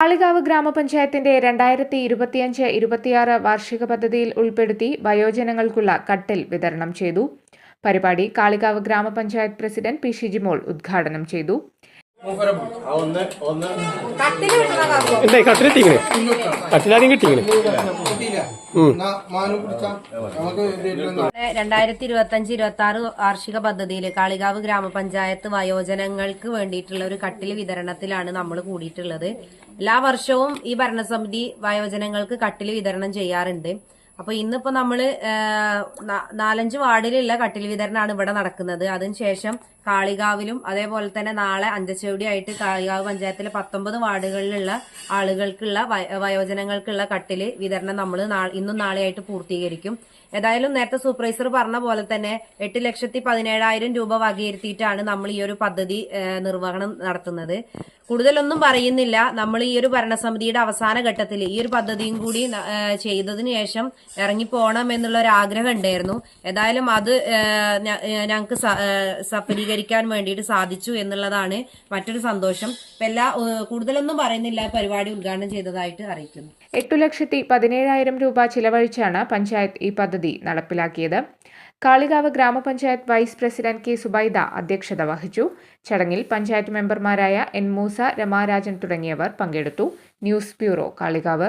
കാളികാവ് ഗ്രാമപഞ്ചായത്തിന്റെ രണ്ടായിരത്തി ഇരുപത്തിയഞ്ച് ഇരുപത്തിയാറ് വാർഷിക പദ്ധതിയിൽ ഉൾപ്പെടുത്തി വയോജനങ്ങൾക്കുള്ള കട്ടിൽ വിതരണം ചെയ്തു. പരിപാടി കാളികാവ് ഗ്രാമപഞ്ചായത്ത് പ്രസിഡന്റ് പി ഷിജിമോൾ ഉദ്ഘാടനം ചെയ്തു. എന്തായി കട്ടിലെത്തിക്കണേ കട്ടിലാദ്യം കിട്ടിക്കണേ. രണ്ടായിരത്തി ഇരുപത്തി അഞ്ച് ഇരുപത്തി ആറ് വാർഷിക പദ്ധതിയിൽ കാളികാവ് ഗ്രാമപഞ്ചായത്ത് വയോജനങ്ങൾക്ക് വേണ്ടിയിട്ടുള്ള ഒരു കട്ടിൽ വിതരണത്തിലാണ് നമ്മൾ കൂടിയിട്ടുള്ളത്. എല്ലാ വർഷവും ഈ ഭരണസമിതി വയോജനങ്ങൾക്ക് കട്ടിൽ വിതരണം ചെയ്യാറുണ്ട്. അപ്പൊ ഇന്നിപ്പോ നമ്മൾ നാലഞ്ച് വാർഡിലുള്ള കട്ടിൽ വിതരണമാണ് ഇവിടെ നടക്കുന്നത്. അതിനുശേഷം കാളികാവിലും അതേപോലെ തന്നെ നാളെ അഞ്ചച്ചെവിടിയായിട്ട് കാളികാവ് പഞ്ചായത്തിലെ പത്തൊമ്പത് വാർഡുകളിലുള്ള ആളുകൾക്കുള്ള വയ- വയോജനങ്ങൾക്കുള്ള കട്ടിൽ വിതരണം നമ്മൾ ഇന്നും നാളെയായിട്ട് പൂർത്തീകരിക്കും. ഏതായാലും നേരത്തെ സൂപ്പർവൈസർ പറഞ്ഞ പോലെ തന്നെ എട്ട് ലക്ഷത്തി പതിനേഴായിരം രൂപ വകയിരുത്തിയിട്ടാണ് നമ്മൾ ഈ ഒരു പദ്ധതി നിർവഹണം നടത്തുന്നത്. കൂടുതലൊന്നും പറയുന്നില്ല. നമ്മൾ ഈ ഒരു ഭരണസമിതിയുടെ അവസാന ഘട്ടത്തിൽ ഈ ഒരു പദ്ധതിയും കൂടി ചെയ്തതിനു ശേഷം ഇറങ്ങിപ്പോണം എന്നുള്ള ഒരു ആഗ്രഹം ഉണ്ടായിരുന്നു ഏതായാലും അത് ഞങ്ങൾക്ക് സഫലീകരിക്കാൻ വേണ്ടിയിട്ട് സാധിച്ചു എന്നുള്ളതാണ് മറ്റൊരു സന്തോഷം. എല്ലാ കൂടുതലൊന്നും പറയുന്നില്ല. പരിപാടി ഉദ്ഘാടനം ചെയ്തതായിട്ട് അറിയിക്കുന്നു. എട്ടു ലക്ഷത്തി പതിനേഴായിരം രൂപ ചിലവഴിച്ചാണ് പഞ്ചായത്ത് ഈ പദ്ധതി നടപ്പിലാക്കിയത്. കാളികാവ് ഗ്രാമപഞ്ചായത്ത് വൈസ് പ്രസിഡന്റ് കെ സുബൈദ അധ്യക്ഷത വഹിച്ചു. ചടങ്ങിൽ പഞ്ചായത്ത് മെമ്പർമാരായ എൻ മൂസ രമാരാജൻ തുടങ്ങിയവർ പങ്കെടുത്തു. News bureau Kalikavu.